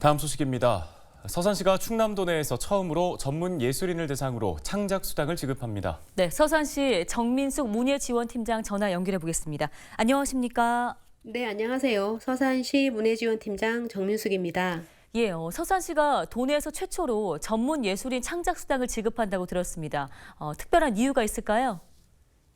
다음 소식입니다. 서산시가 충남도 내에서 처음으로 전문 예술인을 대상으로 창작 수당을 지급합니다. 네, 서산시 정민숙 문예지원팀장 전화 연결해 보겠습니다. 안녕하십니까? 네, 안녕하세요. 서산시 문해지원팀장 정민숙입니다. 예, 어, 서산시가 도내에서 최초로 전문 예술인 창작 수당을 지급한다고 들었습니다. 어, 특별한 이유가 있을까요?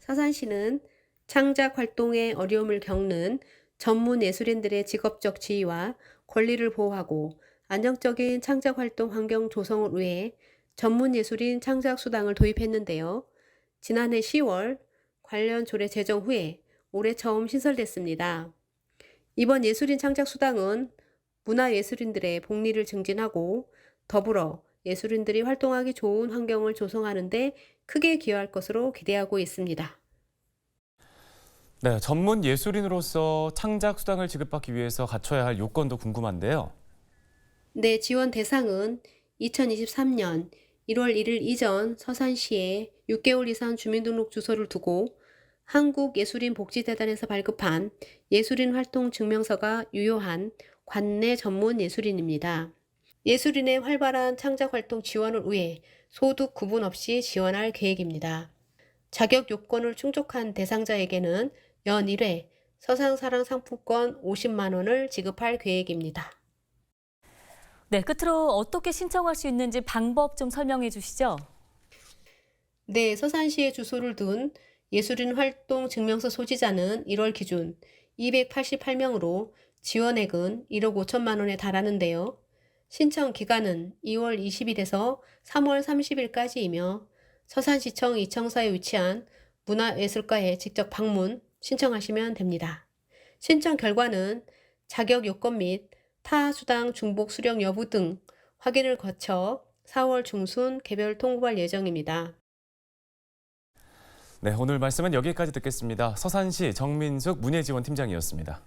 서산시는 창작 활동에 어려움을 겪는 전문 예술인들의 직업적 지위와 권리를 보호하고 안정적인 창작 활동 환경 조성을 위해 전문 예술인 창작 수당을 도입했는데요. 지난해 10월 관련 조례 제정 후에 올해 처음 신설됐습니다. 이번 예술인 창작 수당은 문화예술인들의 복리를 증진하고 더불어 예술인들이 활동하기 좋은 환경을 조성하는 데 크게 기여할 것으로 기대하고 있습니다. 네, 전문 예술인으로서 창작 수당을 지급받기 위해서 갖춰야 할 요건도 궁금한데요. 네, 지원 대상은 2023년 1월 1일 이전 서산시에 6개월 이상 주민등록 주소를 두고 한국예술인복지재단에서 발급한 예술인 활동 증명서가 유효한 관내 전문 예술인입니다. 예술인의 활발한 창작 활동 지원을 위해 소득 구분 없이 지원할 계획입니다. 자격 요건을 충족한 대상자에게는 연 1회 서상사랑 상품권 50만 원을 지급할 계획입니다. 네, 끝으로 어떻게 신청할 수 있는지 방법 좀 설명해 주시죠. 네, 서산시에 주소를 둔 예술인 활동 증명서 소지자는 1월 기준 288명으로 지원액은 1억 5천만 원에 달하는데요. 신청 기간은 2월 20일에서 3월 30일까지이며 서산시청 이청사에 위치한 문화예술과에 직접 방문 신청하시면 됩니다. 신청 결과는 자격 요건 및 타 수당 중복 수령 여부 등 확인을 거쳐 4월 중순 개별 통보할 예정입니다. 네, 오늘 말씀은 여기까지 듣겠습니다. 서산시 정민숙 문예지원 팀장이었습니다.